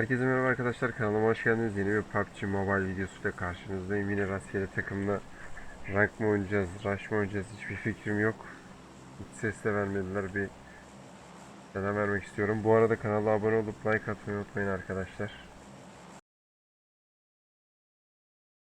Herkese merhaba arkadaşlar kanalıma hoş geldiniz. Yeni bir PUBG Mobile videosuyla karşınızdayım. Yine rastgele takımla rank mı oynayacağız, rush mı oynayacağız hiçbir fikrim yok. Hiç ses de vermediler bir selam vermek istiyorum. Bu arada kanala abone olup like atmayı unutmayın arkadaşlar.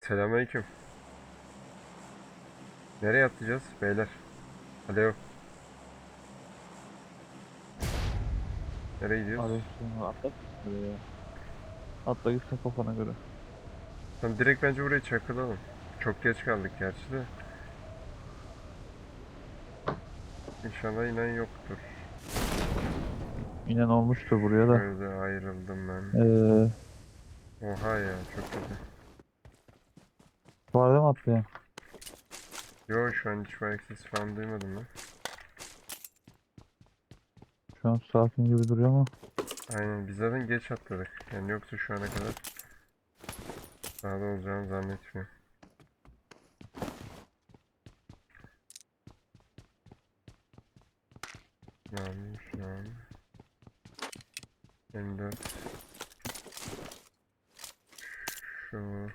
Selamünaleyküm. Nereye atlayacağız beyler? Hadi Nereye gidiyoruz? Şunu atla buraya. Atla gitsin kafana göre. Tamam direkt bence buraya çakılalım. Çok geç kaldık gerçi de. İnşallah inen yoktur. İnen olmuştur buraya da. Şöyle ayrıldım ben. Ee, Oha ya çok kötü. bu arada mı atlayayım? Yo şu an hiç sesi falan duymadım ben. Şu an sakin gibi duruyor ama. Aynen biz zaten geç atladık. Yani yoksa şu ana kadar daha da olacağını zannetmiyorum. Şunu abi. 24 Şu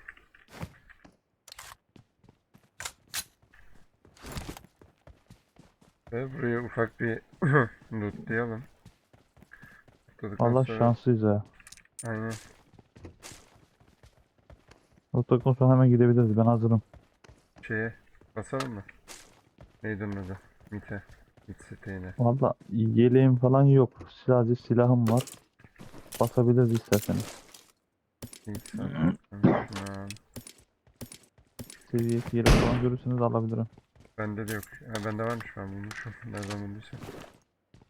Ve buraya ufak bir lootlayalım. Lootladıktan Allah sonra- şanslıyız ha. Aynen. Takım sonra hemen gidebiliriz. Ben hazırım. Şeye basalım mı? Neydi onun adı? Mite. Mit siteğine. Valla yeleğim falan yok. Sadece silahım var. Basabiliriz isterseniz. İlk sen. Şuna. Seviye 2 yelek falan görürseniz alabilirim. Bende de yok. Ha, bende varmış ben bulmuşum. Nereden bulduysam.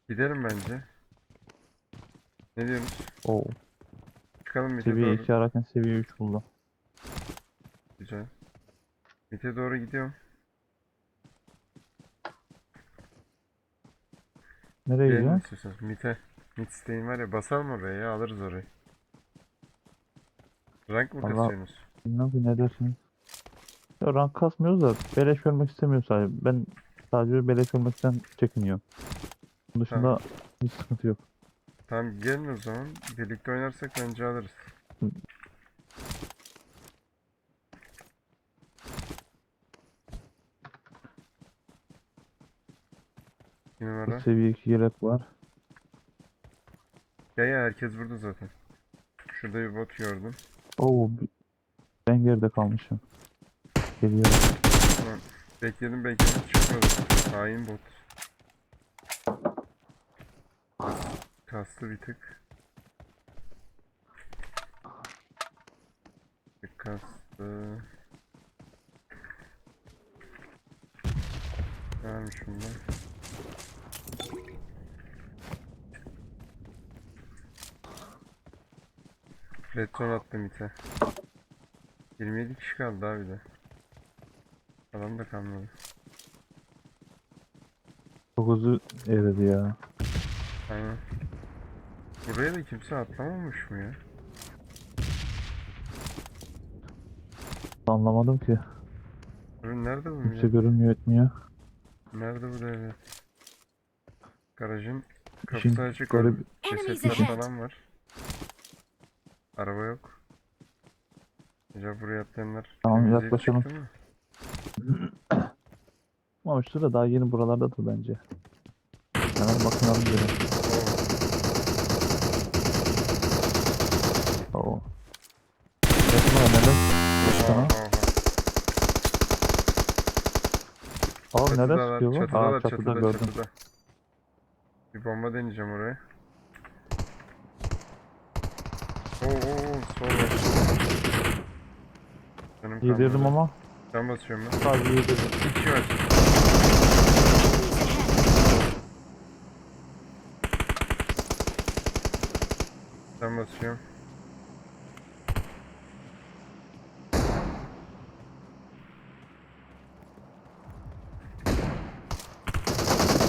Gidelim bence. Ne diyorsunuz? Oo. Çıkalım Mite Seviye doğru. 2 ararken seviye 3 buldum. Güzel. Mite doğru gidiyorum. Nereye Gelin gidiyor? istiyorsanız. Mite. Mit siteğin var ya basalım oraya ya alırız orayı. Rank mı Vallahi- kasıyorsunuz? Bilmem ki ne dersiniz? Ya rank kasmıyoruz da beleş vermek istemiyor sadece. Ben sadece beleş vermekten çekiniyorum. Bunun dışında Tamam. hiç sıkıntı yok. Tamam gelin o zaman. Birlikte oynarsak bence alırız. Bir numara. Seviye 2 yelek var. Ya ya herkes burada zaten. Şurada bir bot gördüm. Oo, ben geride kalmışım. Geliyorum. Bekledim bekledim çıkmadı. Hain bot. Kastı bir tık. Bir kastı. Varmış bunlar. Redstone attım ite. 27 kişi kaldı abi de. Adam da kalmadı. Çok hızlı eridi ya. Aynen. Buraya da kimse atlamamış mı ya? Anlamadım ki. Nerede bu Kimse millet? görünmüyor etmiyor. Nerede bu devlet? Garajın İşin kapısı açık. garip- orada Enemies Cesetler ahead. falan var. Araba yok. Acaba buraya atlayanlar Tamam, temizleyip yaklaşalım. çıktı mı? Ama şu da daha yeni buralardadır bence. Hemen bakınalım bir. Oo, Oo. Bakın bana neden? oha. Abi neden Çatıdalar, sıkıyor bu? çatıdalar, Aa çatıda çatıda, gördüm. çatıda. Bir bomba deneyeceğim oraya. Oo, oo, oo, sol var. Canım Yedirdim ama Can basıyorum ben. sadece yedirdim. İki var. Can basıyorum.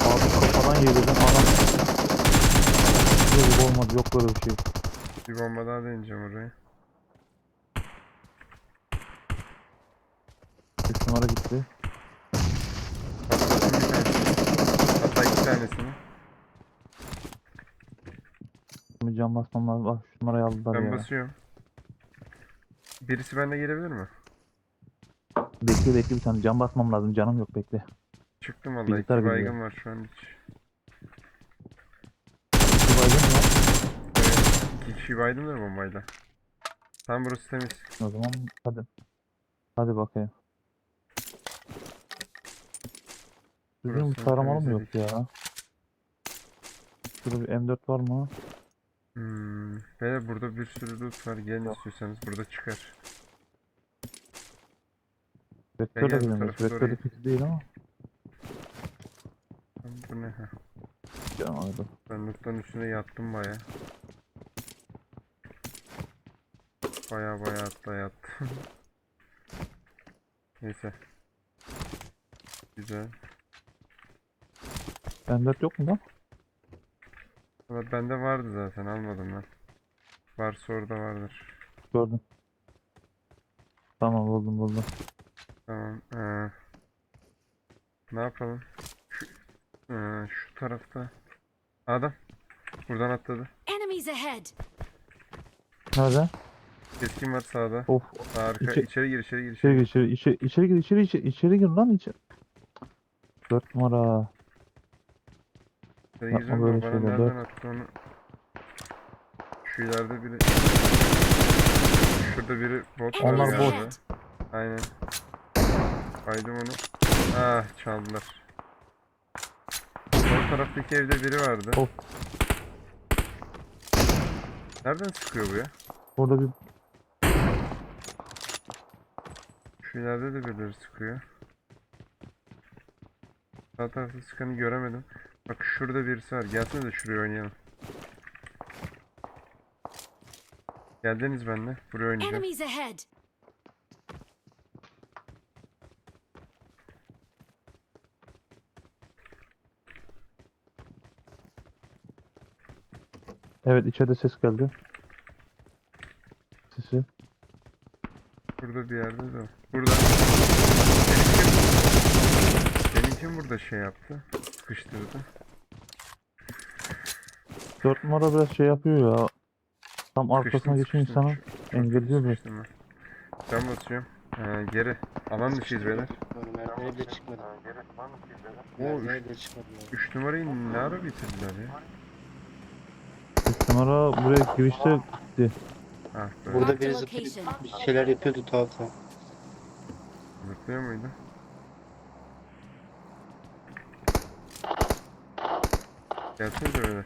Abi kafadan yedirdim anam. Yok olmadı yok böyle bir şey. Bir bomba daha deneyeceğim oraya. 3 numara gitti. Patlattım bir tanesini. Hatta iki tanesini. Bir cam basmam lazım. Bak şu numarayı aldılar Ben ya. basıyorum. Birisi benimle gelebilir mi? Bekle bekle bir tane cam basmam lazım. Canım yok bekle. Çıktım vallahi. İki Bilgisayar baygın var şu an hiç. Bir baygın mı var? Evet, iki kişi baydım da bombayla. Tam burası temiz. O zaman hadi. Hadi bakayım. Bizim Burası taramalı mı yok temizledik. ya? Şurada bir M4 var mı? Hmm. Ve burada bir sürü loot var. Gelin istiyorsanız burada çıkar. Gel bu gidiyoruz. tarafa doğru Vektörle git. kötü değil ama. Lan Bu ne? Heh. Canım aldı. Ben lootların üstüne yattım baya. Baya baya hatta yattım. Neyse. Güzel. M4 yok mu lan? Valla bende vardı zaten almadım ben. Varsa orada vardır. Gördüm. Tamam buldum buldum. Tamam. Ee, ne yapalım? Şu, ee, şu tarafta. Adam. Buradan atladı. Enemies ahead! Nerede? Keskin var sağda. Of. Arka. İçe- içeri gir içeri gir. İçeri içeri. gir içeri, içeri, içeri gir içeri, içeri, içeri gir lan içeri. 4 numara. İçeri Yapma de böyle şeyler, nereden attı onu. Şu ileride biri. Şurada biri bot var Onlar bot. galiba. ahead! Aynen. Baydım onu. Ah çaldılar. Sol taraftaki evde biri vardı. Of. Nereden sıkıyor bu ya? Burada bir Şu ileride de birileri sıkıyor. Sağ tarafta sıkanı göremedim. Bak şurada birisi var. Gelsene de şuraya oynayalım. Geldiniz benimle. Buraya oynayacağım. Enemies ahead! evet içeride ses geldi. Sesi. Burada bir yerde de. o. Burada. Benim kim? Benim kim burada şey yaptı? Sıkıştırdı. 4 numara biraz şey yapıyor ya. Tam arkasına geçiyor sıkıştım. insanı Çok- çok engelliyor biraz. ben. Basıyorum. Ee, geri. Alan dışıyız beyler. Merdiven'e bile çıkmadım. Oo, Merdiven'e bile çıkmadım. abi. 3 numarayı ne ara bitirdiler ya? 3 numara buraya girişte gitti. Ah be. Burada biri zıplayıp bir şeyler yapıyordu tuhafta. Zıplıyor muydu? Gelsenize beyler.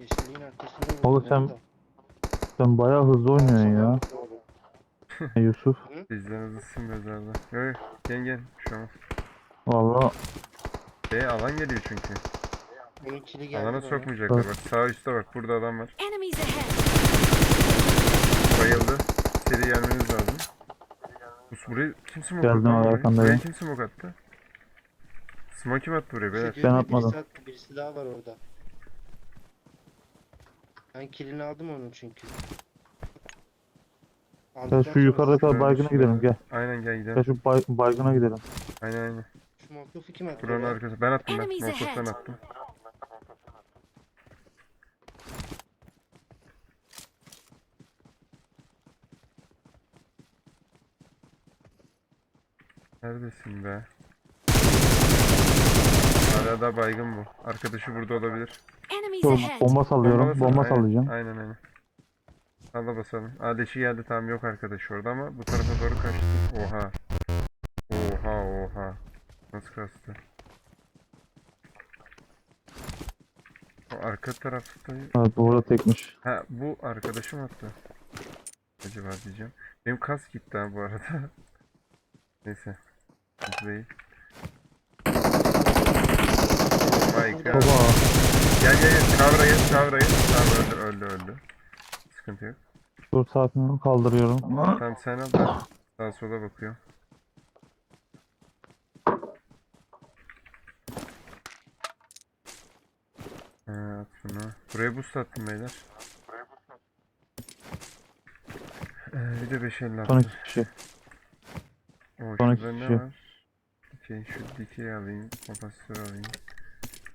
Yeşilliğin arkasında Oğlum sen-. Sen bayağı hızlı oynuyorsun ya. Yusuf. Bizden hızlısın mezarda. Yo. Gel gel. Şey olmaz. Valla E alan geliyor çünkü. Geldi Alana sokmayacaklar bak. Sağ üstte bak. Burada adam var. Bayıldı. Seri gelmeniz lazım. Bus burayı kim smoke Geldim attı? burayı? arkandayım. Buraya kim smoke attı? Smoke kim attı buraya beyler? Birisi atmadım. attı, birisi daha var orada. Ben kilini aldım onun çünkü. Aldıktan şu yukarıda Şöyle baygına şöyle. gidelim gel. Aynen gel gidelim. Gel şu bay, baygına gidelim. Aynen aynen. Şu molotofu kim attı? Buranın arkası. Ben attım ben. Molotov ben attım. Neredesin be? Hala da baygın bu. Arkadaşı burada olabilir. Dur, bomba sallıyorum. Bomba aynen, sallayacağım. Aynen aynen. Salla basalım. Adeşi geldi tamam yok arkadaş orada ama bu tarafa doğru kaçtı. Oha. Oha oha. Nasıl kastı? O arka tarafta... Evet burada tekmiş. Ha bu arkadaşım attı. Acaba diyeceğim. Benim kas gitti ha bu arada. Neyse. Değil. My god. Baba. Gel gel gel. Kavrayın kavrayın. Tamam öldü öldü öldü. Sıkıntı yok. Dur saatini kaldırıyorum. Tamam sen al ben sağa sola bakıyorum. Ha, at şunu. Buraya boost attım beyler. Ee, bir de 556. Son iki kişi. O son iki kişi. var? Dikey, şu dikeyi alayım. Kapasitör alayım.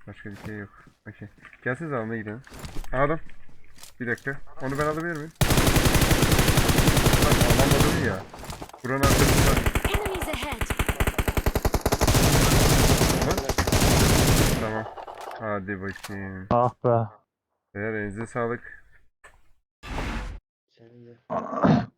Başka bir şey yok. Okey. Gelseniz almaya gidelim. Adam. Bir dakika. Onu ben alabilir miyim? Bak alamadım ya. Buranın arkasında. Tamam. Hadi bakayım. Ah be. Eğer elinize sağlık. Senin de.